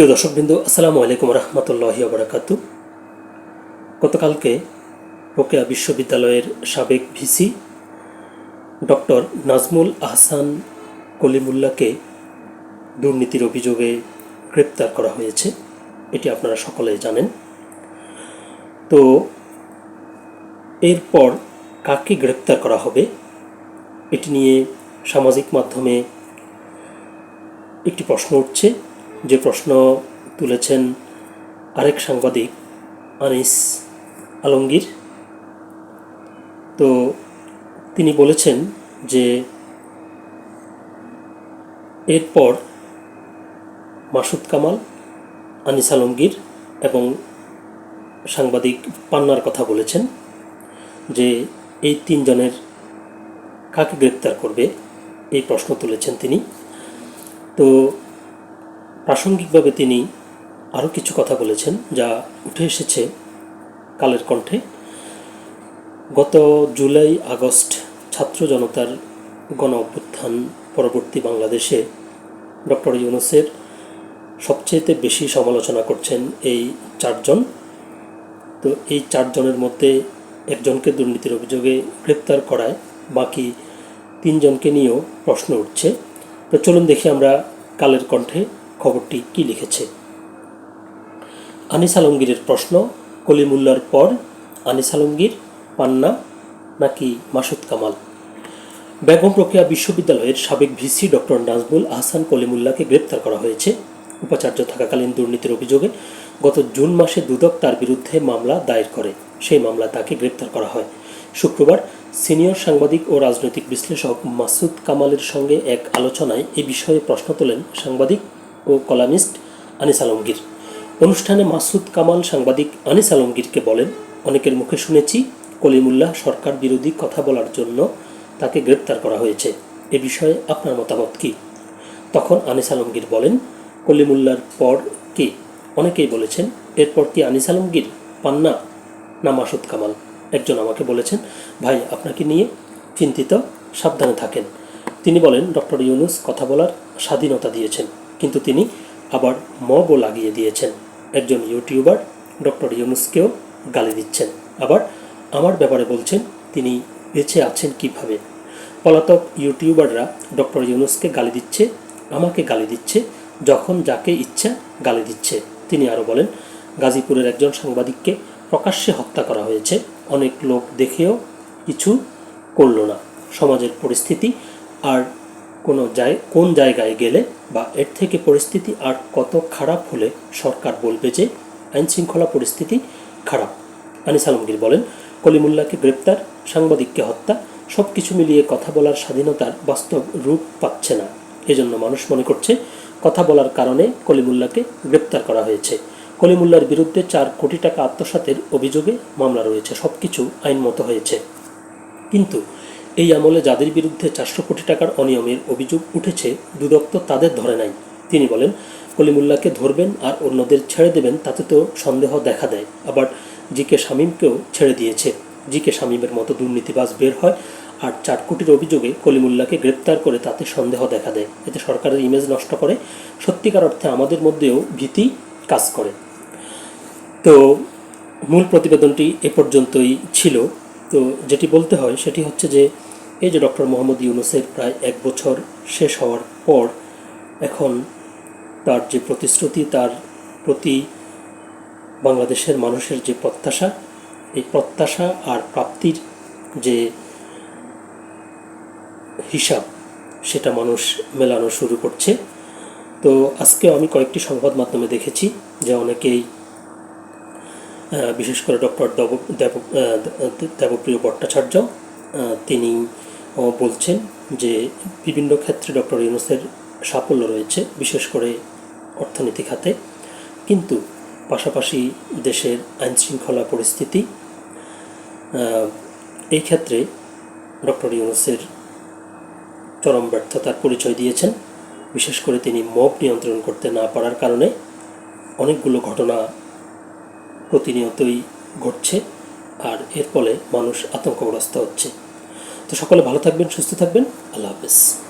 সুপ্রিয় দর্শকবৃন্দ, আসসালামু আলাইকুম রহমতুল্লাহি বারাকাতু গতকালকে রোকেয়া বিশ্ববিদ্যালয়ের সাবেক ভিসি ডক্টর নাজমুল আহসান কলিমুল্লাহকে দুর্নীতির অভিযোগে গ্রেপ্তার করা হয়েছে। এটি আপনারা সকলেই জানেন। তো এরপর কাকে গ্রেপ্তার করা হবে, এটি নিয়ে সামাজিক মাধ্যমে একটি প্রশ্ন উঠছে। যে প্রশ্ন তুলেছেন আরেক সাংবাদিক আনিস আলমগীর। তো তিনি বলেছেন যে এরপর মাসুদ কামাল, আনিস আলমগীর এবং সাংবাদিক পান্নার কথা বলেছেন যে এই তিনজনের কাকে গ্রেপ্তার করবে, এই প্রশ্ন তুলেছেন তিনি। তো প্রাসঙ্গিকভাবে তিনি আরও কিছু কথা বলেছেন যা উঠে এসেছে কালের কণ্ঠে। গত জুলাই, আগস্ট ছাত্র জনতার গণ অভ্যুত্থান পরবর্তী বাংলাদেশে ডক্টর ইউনুসের সবচেয়েতে বেশি সমালোচনা করছেন এই চারজন। তো এই চারজনের মধ্যে একজনকে দুর্নীতির অভিযোগে গ্রেপ্তার করায়, বাকি তিনজনকে নিয়েও প্রশ্ন উঠছে। তো চলুন দেখি আমরা কালের কণ্ঠে খবরটি কি লিখেছে? আনিস আলমগীরের প্রশ্ন, কলিমুল্লার পর আনিস আলমগীর, পান্না নাকি মাসুদ কামাল? বেগম রোকেয়া বিশ্ববিদ্যালয়ের সাবেক ভিসি ডক্টর নাজবুল আহসান কলিমুল্লাহকে গ্রেপ্তার করা হয়েছে। উপাচার্য থাকাকালীন দুর্নীতির অভিযোগে গত জুন মাসে দুদক তার বিরুদ্ধে মামলা দায়ের করে। সেই মামলা তাকে গ্রেপ্তার করা হয়। শুক্রবার সিনিয়র সাংবাদিক ও রাজনৈতিক বিশ্লেষক মাসুদ কামালের সঙ্গে এক আলোচনায় এ বিষয়ে প্রশ্ন তোলেন সাংবাদিক ও কলামিস্ট আনিস আলমগীর। অনুষ্ঠানে মাসুদ কামাল সাংবাদিক আনিস আলমগীরকে বলেন, অনেকের মুখে শুনেছি কলিমুল্লাহ সরকার বিরোধী কথা বলার জন্য তাকে গ্রেপ্তার করা হয়েছে। এ বিষয়ে আপনার মতামত কী? তখন আনিস আলমগীর বলেন কলিমুল্লার পর কে? অনেকেই বলেছেন, এরপর কি আনিস আলমগীর? পান্না? না, মাসুদ কামাল। একজন আমাকে বলেছেন, ভাই, আপনাকে নিয়ে চিন্তিত, সাবধানে থাকেন। তিনি বলেন, ডক্টর ইউনুস কথা বলার স্বাধীনতা দিয়েছেন। কিন্তু তিনি আবার মগও লাগিয়ে দিয়েছেন। একজন ইউটিউবার ডক্টর ইউনুসকেও গালি দিচ্ছেন। আবার আমার ব্যাপারে বলছেন, তিনি বেঁচে আছেন কীভাবে? পলাতক ইউটিউবাররা ডক্টর ইউনুসকে গালি দিচ্ছে, আমাকে গালি দিচ্ছে, যখন যাকে ইচ্ছা গালি দিচ্ছে। তিনি আরও বলেন, গাজীপুরের একজন সাংবাদিককে প্রকাশ্যে হত্যা করা হয়েছে, অনেক লোক দেখেও কিছু করল না। সমাজের পরিস্থিতি আর কোনো জায় কোন জায়গায় গেলে বা এর থেকে পরিস্থিতি আর কত খারাপ হলে সরকার বলবে যে আইন শৃঙ্খলা পরিস্থিতি খারাপ। আনিস আলমগীর বলেন কলিমুল্লাহকে গ্রেপ্তার, সাংবাদিককে হত্যা সব কিছু মিলিয়ে কথা বলার স্বাধীনতার বাস্তব রূপ পাচ্ছে না। এজন্য মানুষ মনে করছে, কথা বলার কারণে কলিমুল্লাহকে গ্রেপ্তার করা হয়েছে। কলিমুল্লার বিরুদ্ধে চার কোটি টাকা আত্মসাতের অভিযোগে মামলা রয়েছে সব কিছু আইনমতো হয়েছে। কিন্তু এই আমলে যাদের বিরুদ্ধে চারশো কোটি টাকার অনিয়মের অভিযোগ উঠেছে, দুদক তো তাদের ধরে নাই। তিনি বলেন কলিমুল্লাহকে ধরবেন আর অন্যদের ছেড়ে দেবেন, তাতে তো সন্দেহ দেখা দেয়। আবার জি কে শামীমকেও ছেড়ে দিয়েছে। জি কে শামীমের মতো দুর্নীতিবাজ বের হয় আর চার কোটির অভিযোগে কলিমুল্লাহকে গ্রেপ্তার করে তাতে সন্দেহ দেখা দেয়। এতে সরকারের ইমেজ নষ্ট করে, সত্যিকার অর্থে আমাদের মধ্যেও ভীতি কাজ করে। তো মূল প্রতিবেদনটি এ পর্যন্তই ছিল। তো যেটি বলতে হয় সেটি হচ্ছে যে এই যে ডক্টর মোহাম্মদ ইউনুসের প্রায় এক বছর শেষ হওয়ার পর এখন তার যে প্রতিশ্রুতি, তার প্রতি বাংলাদেশের মানুষের যে প্রত্যাশা, এই প্রত্যাশা আর প্রাপ্তির যে হিসাব, সেটা মানুষ মেলানো শুরু করছে। তো আজকে আমি কয়েকটি সংবাদ মাধ্যমে দেখেছি, যে অনেকেই বিশেষ করে ডক্টর দেব দেব দেবপ্রিয় ভট্টাচার্য তিনি বলছেন যে বিভিন্ন ক্ষেত্রে ডক্টর ইউনুসের সাফল্য রয়েছে, বিশেষ করে অর্থনীতি খাতে। কিন্তু পাশাপাশি দেশের আইনশৃঙ্খলা পরিস্থিতি এই ক্ষেত্রে ডক্টর ইউনুসের চরম ব্যর্থতার পরিচয় দিয়েছেন। বিশেষ করে তিনি মব নিয়ন্ত্রণ করতে না পারার কারণে অনেকগুলো ঘটনা প্রতিনিয়তই ঘটছে আর এর ফলে মানুষ আতঙ্কগ্রস্ত হচ্ছে। তো সকলে ভালো থাকবেন, সুস্থ থাকবেন। আল্লাহ হাফেজ।